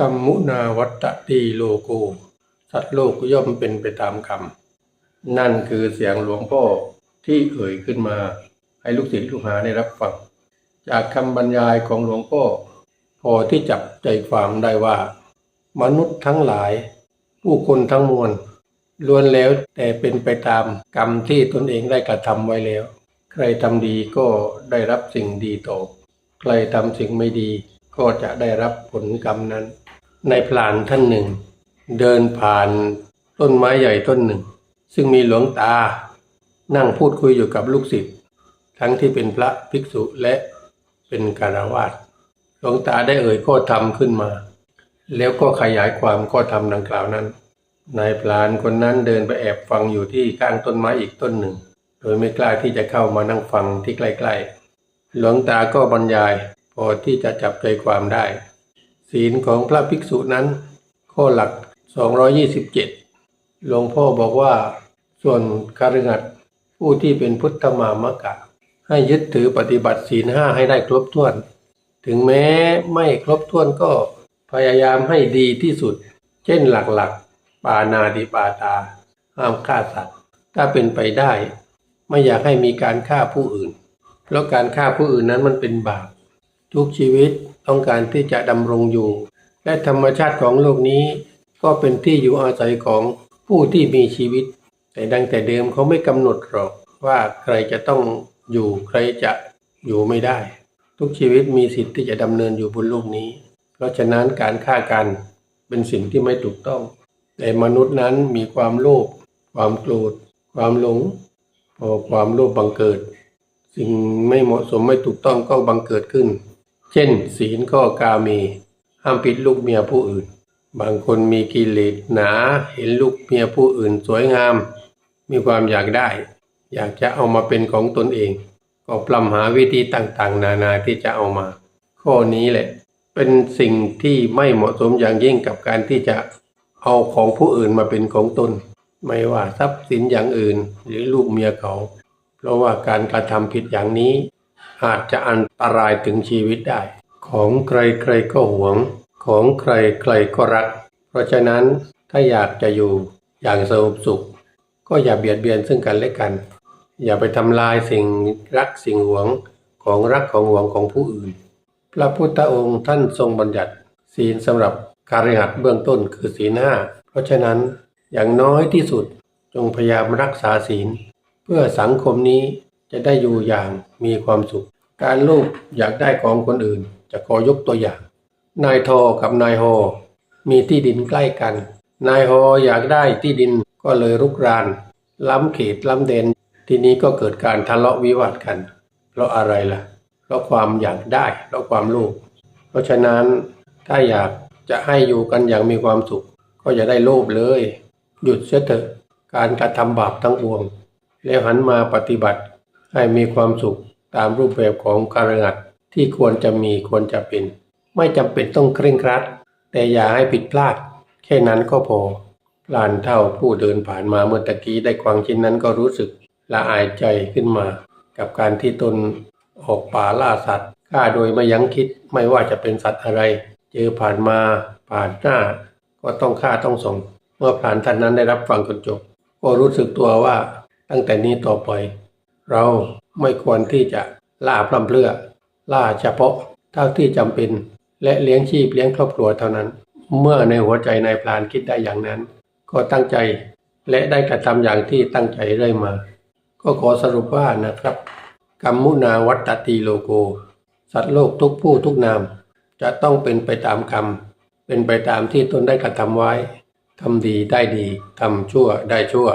กรรมุนาวัตตตีโลโกสัตว์โลกย่อมเป็นไปตามกรรม นั่นคือเสียงหลวงพ่อที่เอ่ยขึ้นมา ให้ลูกศิษย์ลูกหาได้รับฟัง จากคำบรรยายของหลวงพ่อ พอที่จับใจความได้ว่า มนุษย์ทั้งหลาย ผู้คนทั้งมวลล้วนแล้วแต่เป็นไปตามกรรมที่ตนเองได้กระทำไว้แล้ว ใครทำดีก็ได้รับสิ่งดีตอบใครทำสิ่งไม่ดีก็จะได้รับผลกรรมนั้น ในพลานท่านหนึ่ง เดินผ่านต้นไม้ใหญ่ต้นหนึ่ง ซึ่งมีหลวงตา นั่งพูดคุยอยู่กับลูกศิษย์ทั้งที่เป็นพระภิกษุและเป็นคารวาสหลวงตาได้เอ่ยข้อธรรมขึ้นมา แล้วก็ขยายความข้อธรรมดังกล่าวนั้นนายพลานคนนั้นเดินไปแอบฟังอยู่ที่ข้างต้นไม้อีกต้นหนึ่ง โดยไม่กล้าที่จะเข้ามานั่งฟังที่ใกล้ๆหลวงตาก็บรรยายพอที่จะจับใจความได้ ศีลของพระภิกษุนั้น ข้อหลัก 227 หลวงพ่อบอกว่า ส่วนคารหัสผู้ที่เป็นพุทธมามกะ ให้ยึดถือปฏิบัติศีลห้าให้ได้ครบถ้วน ถึงแม้ไม่ครบถ้วนก็พยายามให้ดีที่สุด เช่นหลักๆ ปานาดิปาตา ห้ามฆ่าสัตว์ ถ้าเป็นไปได้ ไม่อยากให้มีการฆ่าผู้อื่น เพราะการฆ่าผู้อื่นนั้นมันเป็นบาป ทุกชีวิตต้องการที่จะดำรงอยู่ และธรรมชาติของโลกนี้ ก็เป็นที่อยู่อาศัยของผู้ที่มีชีวิต แต่ดังแต่เดิมเขาไม่กำหนดหรอกว่าใครจะต้องอยู่ใครจะอยู่ไม่ได้ ทุกชีวิตมีสิทธิ์ที่จะดำเนินอยู่บนโลกนี้ เพราะฉะนั้นการฆ่ากันเป็นสิ่งที่ไม่ถูกต้อง แต่มนุษย์นั้นมีความโลภความโกรธความหลงพอความโลภบังเกิด สิ่งไม่เหมาะสมไม่ถูกต้องก็บังเกิดขึ้น เช่น ศีลก็กาเมห้ามผิดลูกเมียผู้อื่น บางคนมีกิเลสหนาเห็นลูกเมียผู้อื่นสวยงาม มีความอยากได้ อยากจะเอามาเป็นของตนเอง ก็ปล้ำหาวิธีต่างๆ นานาที่จะเอามา ข้อนี้แหละ เป็นสิ่งที่ไม่เหมาะสมอย่างยิ่งกับการที่จะเอาของผู้อื่นมาเป็นของตน ไม่ว่าทรัพย์สินอย่างอื่นหรือลูกเมียเขา เพราะว่าการกระทำผิดอย่างนี้ อาจจะอันตรายถึงชีวิตได้ ของใครใครก็หวง ของใครใครก็รัก เพราะฉะนั้นถ้าอยากจะอยู่อย่างสงบสุข ก็อย่าเบียดเบียนซึ่งกันและกัน อย่าไปทำลายสิ่งรักสิ่งหวงของรักของหวงของผู้อื่น พระพุทธองค์ท่านทรงบัญญัติศีลสำหรับการหัดเบื้องต้นคือศีลห้าเพราะฉะนั้นอย่างน้อยที่สุดจงพยายามรักษาศีล เพื่อสังคมนี้ จะได้อยู่อย่างมีความสุข การลูกอยากได้ของคนอื่น จะขอยกตัวอย่าง นายทอกับนายฮอมีที่ดินใกล้กัน นายฮออยากได้ที่ดินก็เลยรุกราน ล้ำเขตล้ำเดนทีนี้ก็เกิดการทะเลาะวิวาทกัน เพราะอะไรล่ะ เพราะความอยากได้ เพราะความโลภเพราะฉะนั้นถ้าอยากจะให้อยู่กันอย่างมีความสุข ก็อย่าได้โลภเลย หยุดเสียเถอะการกระทำบาปทั้งปวง แล้วหันมาปฏิบัติ ให้มีความสุขตามรูปแบบของการงัดที่ควรจะมีควรจะเป็น ไม่จำเป็นต้องเคร่งครัด แต่อย่าให้ผิดพลาด แค่นั้นก็พอลานเท่าผู้เดินผ่านมาเมื่อตะกี้ได้ความชิ้นนั้นก็รู้สึกละอายใจขึ้นมา กับการที่ตนออกป่าล่าสัตว์ฆ่าโดยไม่ยั้งคิดไม่ว่าจะเป็นสัตว์อะไร เจอผ่านมาผ่านหน้า ก็ต้องฆ่าต้องส่ง เมื่อพรานท่านนั้นได้รับฟังจนจบ ก็รู้สึกตัวว่าตั้งแต่นี้ต่อไป เราไม่ควรที่จะล่าพร่ำเพรื่อ ล่าเฉพาะเท่าที่จำเป็น และเลี้ยงชีพเลี้ยงครอบครัวเท่านั้น เมื่อในหัวใจนายพรานคิดได้อย่างนั้น ก็ตั้งใจและได้กระทำอย่างที่ตั้งใจเรื่อยมา ก็ขอสรุปว่านะครับกรรมุนาวัตตติโลโก สัตว์โลกทุกผู้ทุกนาม จะต้องเป็นไปตามกรรม เป็นไปตามที่ตนได้กระทำไว้ทำดีได้ดีทำชั่วได้ชั่ว